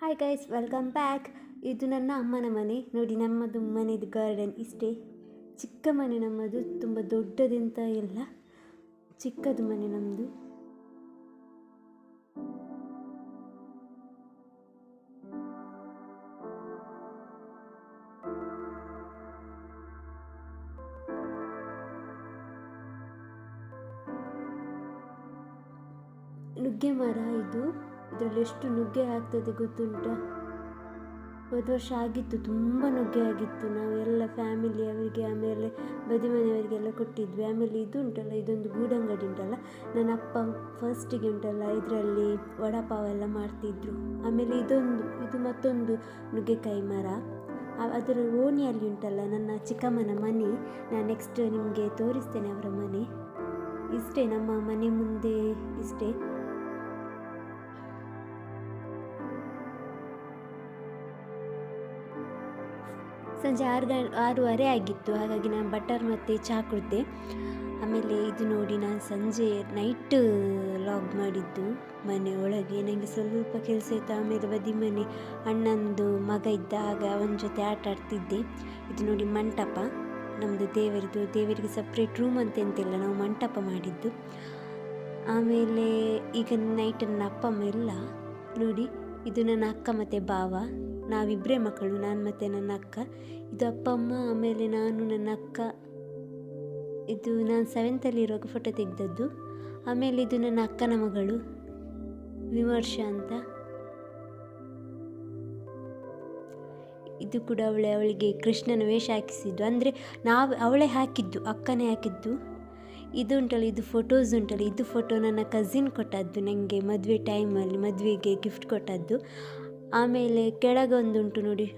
Hi guys welcome back ಇದು ನನ್ನ ಅಮ್ಮನ ಮನೆ. ನೋಡಿ, ನಮ್ಮದು ಮನೆದು ಗಾರ್ಡನ್ ಇಷ್ಟೇ. ಚಿಕ್ಕ ಮನೆ ನಮ್ಮದು, ತುಂಬ ದೊಡ್ಡದಂತ ಇಲ್ಲ ಚಿಕ್ಕದು ಮನೆ ನಮ್ಮದು ನುಗ್ಗೆ ಮರ ಇದು. ಇದರಲ್ಲಿ ಎಷ್ಟು ನುಗ್ಗೆ ಆಗ್ತದೆ ಗೊತ್ತುಂಟ? ಹೋದ ವರ್ಷ ಆಗಿತ್ತು, ತುಂಬ ನುಗ್ಗೆ ಆಗಿತ್ತು. ನಾವೆಲ್ಲ ಫ್ಯಾಮಿಲಿ ಅವರಿಗೆ ಆಮೇಲೆ ಬದಿ ಮನೆಯವರಿಗೆಲ್ಲ ಕೊಟ್ಟಿದ್ವಿ. ಆಮೇಲೆ ಇದು ಉಂಟಲ್ಲ, ಇದೊಂದು ಗೂಡಂಗಡಿ ಉಂಟಲ್ಲ? ನನ್ನ ಅಪ್ಪ ಫಸ್ಟಿಗೆ ಉಂಟಲ್ಲ, ಇದರಲ್ಲಿ ವಡಾಪಾವ್ ಎಲ್ಲ ಮಾಡ್ತಿದ್ರು. ಆಮೇಲೆ ಇದೊಂದು, ಇದು ಮತ್ತೊಂದು ನುಗ್ಗೆಕಾಯಿ ಮರ. ಅದರ ಓಣಿಯಲ್ಲಿ ಉಂಟಲ್ಲ, ನನ್ನ ಚಿಕ್ಕಮ್ಮನ ಮನೆ. ನಾನು ನೆಕ್ಸ್ಟ್ ನಿಮಗೆ ತೋರಿಸ್ತೇನೆ ಅವರ ಮನೆ. ಇಷ್ಟೇ, ನಮ್ಮ ಮನೆ ಮುಂದೆ ಇಷ್ಟೇ. ಸಂಜೆ ಆರು ಗ ಆರೂವರೆ ಆಗಿತ್ತು. ಹಾಗಾಗಿ ನಾನು ಬಟರ್ ಮತ್ತು ಚಹಾ ಕುಡಿದೆ. ಆಮೇಲೆ ಇದು ನೋಡಿ ನಾನು ಸಂಜೆ ನೈಟ್ ಲಾಗ್ ಮಾಡಿದ್ದು ಮನೆ ಒಳಗೆ. ನನಗೆ ಸ್ವಲ್ಪ ಕೆಲಸ ಇತ್ತು. ಆಮೇಲೆ ಬದಿ ಮನೆ ಅಣ್ಣಂದು ಮಗ ಇದ್ದ. ಆಗ ಅವನ ಜೊತೆ ಆಟ ಆಡ್ತಿದ್ದೆ. ಇದು ನೋಡಿ ಮಂಟಪ. ನಮ್ಮದು ದೇವರದು. ದೇವರಿಗೆ ಸಪ್ರೇಟ್ ರೂಮ್ ಅಂತ ಎಂತಿಲ್ಲ ನಾವು ಮಂಟಪ ಮಾಡಿದ್ದು. ಆಮೇಲೆ ಈಗ ನೈಟ್ ನನ್ನ ಅಪ್ಪ ಅಮ್ಮ ಇಲ್ಲ. ನೋಡಿ, ಇದು ನನ್ನ ಅಕ್ಕ ಮತ್ತು ಭಾವ. ನಾವಿಬ್ಬರೇ ಮಕ್ಕಳು, ನಾನು ಮತ್ತು ನನ್ನ ಅಕ್ಕ. ಇದು ಅಪ್ಪ, ಅಮ್ಮ, ಆಮೇಲೆ ನಾನು, ನನ್ನ ಅಕ್ಕ. ಇದು ನಾನು ಸೆವೆಂತಲ್ಲಿ ಇರುವಾಗ ಫೋಟೋ ತೆಗೆದದ್ದು. ಆಮೇಲೆ ಇದು ನನ್ನ ಅಕ್ಕನ ಮಗಳು, ವಿಮರ್ಶ ಅಂತ. ಇದು ಕೂಡ ಅವಳೆ, ಅವಳಿಗೆ ಕೃಷ್ಣನ ವೇಷ ಹಾಕಿಸಿದ್ದು. ಅಂದರೆ ನಾವು, ಅವಳೇ ಹಾಕಿದ್ದು, ಅಕ್ಕನೇ ಹಾಕಿದ್ದು. ಇದು ಉಂಟಲ್ಲ ಇದು ಫೋಟೋಸ್ ಉಂಟಲ್ಲ, ಇದು ಫೋಟೋ ನನ್ನ ಕಸಿನ್ ಕೊಟ್ಟದ್ದು ನನಗೆ ಮದುವೆ ಟೈಮಲ್ಲಿ ಮದುವೆಗೆ ಗಿಫ್ಟ್ ಕೊಟ್ಟದ್ದು. ಆಮೇಲೆ ಕೆಳಗೊಂದುಂಟು ನೋಡಿ.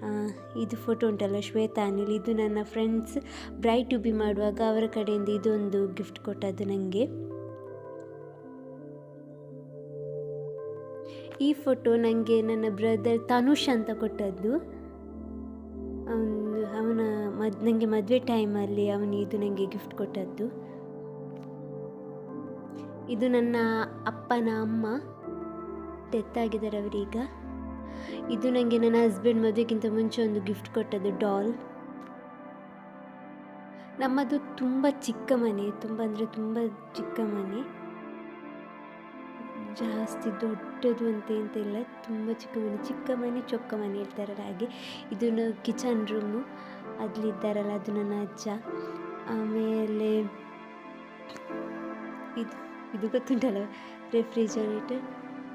ಇದು ಫೋಟೋ ಉಂಟಲ್ಲ ಶ್ವೇತಾ ಅನಿಲ್ ಇದು ನನ್ನ ಫ್ರೆಂಡ್ಸ್ ಬ್ರೈಟ್ ಟು ಬಿ ಮಾಡುವಾಗ ಅವರ ಕಡೆಯಿಂದ ಇದೊಂದು ಗಿಫ್ಟ್ ಕೊಟ್ಟದ್ದು ನನಗೆ ಈ ಫೋಟೋ ನನಗೆ ನನ್ನ ಬ್ರದರ್ ತನುಷ್ ಅಂತ ಕೊಟ್ಟದ್ದು. ಅವನು, ಅವನ ಮದ್ ನನಗೆ ಮದುವೆ ಟೈಮಲ್ಲಿ ಅವನು ಇದು ನನಗೆ ಗಿಫ್ಟ್ ಕೊಟ್ಟದ್ದು. ಇದು ನನ್ನ ಅಪ್ಪನ ಅಮ್ಮ. ಡೆತ್ ಆಗಿದ್ದಾರೆ ಅವರೀಗ. ಇದು ನನಗೆ ನನ್ನ ಹಸ್ಬೆಂಡ್ ಮದುವೆಗಿಂತ ಮುಂಚೆ ಒಂದು ಗಿಫ್ಟ್ ಕೊಟ್ಟದ್ದು ಡಾಲ್ ನಮ್ಮದು ತುಂಬ ಚಿಕ್ಕ ಮನೆ, ತುಂಬ ಅಂದರೆ ತುಂಬ ಚಿಕ್ಕ ಮನೆ. ಜಾಸ್ತಿ ದೊಡ್ಡದು ಅಂತ ಎಂತ ಇಲ್ಲ, ತುಂಬ ಚಿಕ್ಕ ಮನೆ ಚಿಕ್ಕ ಮನೆ, ಚೊಕ್ಕ ಮನೆ ಇರ್ತಾರಲ್ಲ ಹಾಗೆ. ಇದನ್ನು ಕಿಚನ್ ರೂಮು ಅದ್ಲಿದ್ದಾರಲ್ಲ ಅದು ನನ್ನ ಅಜ್ಜ. ಆಮೇಲೆ ಇದು ಇದು ಗೊತ್ತುಂಟಲ್ಲ ರೆಫ್ರಿಜರೇಟರ್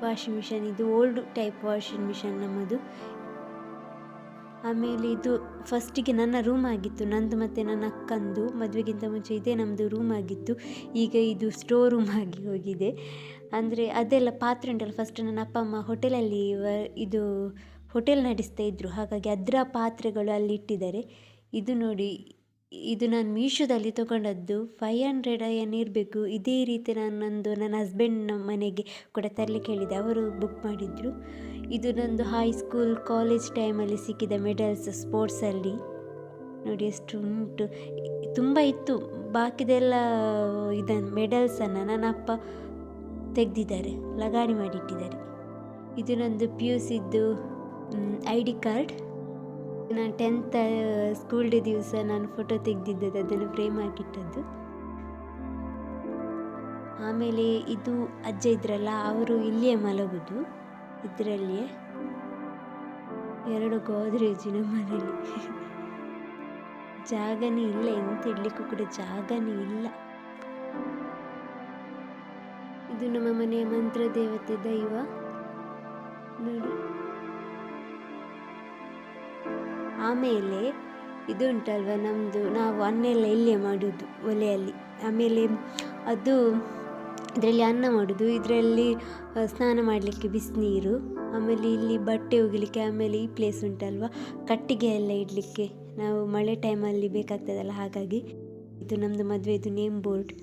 ವಾಷಿಂಗ್ ಮಿಷನ್ ಇದು ಓಲ್ಡ್ ಟೈಪ್ ವಾಷಿಂಗ್ ಮಿಷನ್ ನಮ್ಮದು. ಆಮೇಲೆ ಇದು ಫಸ್ಟಿಗೆ ನನ್ನ ರೂಮ್ ಆಗಿತ್ತು, ನಂದು ಮತ್ತು ನನ್ನ ಅಕ್ಕಂದು. ಮದುವೆಗಿಂತ ಮುಂಚೆ ಇದೇ ನಮ್ಮದು ರೂಮ್ ಆಗಿತ್ತು. ಈಗ ಇದು ಸ್ಟೋರ್ ರೂಮ್ ಆಗಿ ಹೋಗಿದೆ. ಅಂದರೆ ಅದೆಲ್ಲ ಪಾತ್ರೆ ಉಂಟಲ್ಲ ಫಸ್ಟ್ ನನ್ನ ಅಪ್ಪ, ಅಮ್ಮ ಹೋಟೆಲಲ್ಲಿ ಇದು ಹೋಟೆಲ್ ನಡೆಸ್ತಾ ಇದ್ದರು ಹಾಗಾಗಿ ಅದರ ಪಾತ್ರೆಗಳು ಅಲ್ಲಿ ಇಟ್ಟಿದ್ದಾರೆ. ಇದು ನೋಡಿ ಇದು ನಾನು ಮೀಶೋದಲ್ಲಿ ತೊಗೊಂಡದ್ದು ಫೈವ್ ಹಂಡ್ರೆಡ್ ಏನು ಇರಬೇಕು ಇದೇ ರೀತಿ ನಾನು ನನ್ನ ಹಸ್ಬೆಂಡ್ನ ಮನೆಗೆ ಕೂಡ ತರಲಿಕ್ಕೆ ಹೇಳಿದೆ. ಅವರು ಬುಕ್ ಮಾಡಿದರು. ಇದು ನಂದು ಹೈ ಸ್ಕೂಲ್ ಕಾಲೇಜ್ ಟೈಮಲ್ಲಿ ಸಿಕ್ಕಿದ ಮೆಡಲ್ಸ್ ಸ್ಪೋರ್ಟ್ಸಲ್ಲಿ ನೋಡಿ ಎಷ್ಟು ಉಂಟು. ತುಂಬ ಇತ್ತು. ಬಾಕಿದೆಲ್ಲ ಇದನ್ನು ಮೆಡಲ್ಸನ್ನು ನನ್ನ ಅಪ್ಪ ತೆಗೆದಿದ್ದಾರೆ. ಲಗಾಣಿ ಮಾಡಿಟ್ಟಿದ್ದಾರೆ. ಇದು ನಂದು P U Siddu I D card ನಾನು ಟೆಂತ್ ಸ್ಕೂಲ್ ಡೇ ದಿವಸ ನಾನು ಫೋಟೋ ತೆಗೆದಿದ್ದದ್ದು ಅದನ್ನು ಫ್ರೇಮ್ ಹಾಕಿಟ್ಟದ್ದು. ಆಮೇಲೆ ಇದು ಅಜ್ಜ ಇದ್ರಲ್ಲ, ಅವರು ಇಲ್ಲಿಯೇ ಮಲಗುದು, ಇದರಲ್ಲಿಯೇ. ಎರಡು ಗೋದ್ರೇಜಿನ ಮನೆಯಲ್ಲಿ. ಜಾಗನೇ ಇಲ್ಲ, ಎಂತ ಇಡ್ಲಿಕ್ಕೂ ಕೂಡ ಜಾಗನೇ ಇಲ್ಲ. ಇದು ನಮ್ಮ ಮನೆಯ ಮಂತ್ರ ದೇವತೆ ದೈವ. ನೋಡಿ. ಆಮೇಲೆ ಇದು ಉಂಟಲ್ವ ನಮ್ಮದು ನಾವು ಅನ್ನ ಎಲ್ಲ ಇಲ್ಲೇ ಮಾಡೋದು ಒಲೆಯಲ್ಲಿ. ಆಮೇಲೆ ಅದು ಇದರಲ್ಲಿ ಅನ್ನ ಮಾಡೋದು, ಇದರಲ್ಲಿ ಸ್ನಾನ ಮಾಡಲಿಕ್ಕೆ ಬಿಸಿನೀರು, ಆಮೇಲೆ ಇಲ್ಲಿ ಬಟ್ಟೆ ಒಗಿಲಿಕ್ಕೆ ಆಮೇಲೆ ಈ ಪ್ಲೇಸ್ ಉಂಟಲ್ವ, ಕಟ್ಟಿಗೆ ಎಲ್ಲ ಇಡಲಿಕ್ಕೆ. ನಾವು ಮಳೆ ಟೈಮಲ್ಲಿ ಬೇಕಾಗ್ತದಲ್ಲ ಹಾಗಾಗಿ. ಇದು ನಮ್ಮದು ಮದುವೆದು ನೇಮ್ ಬೋರ್ಡ್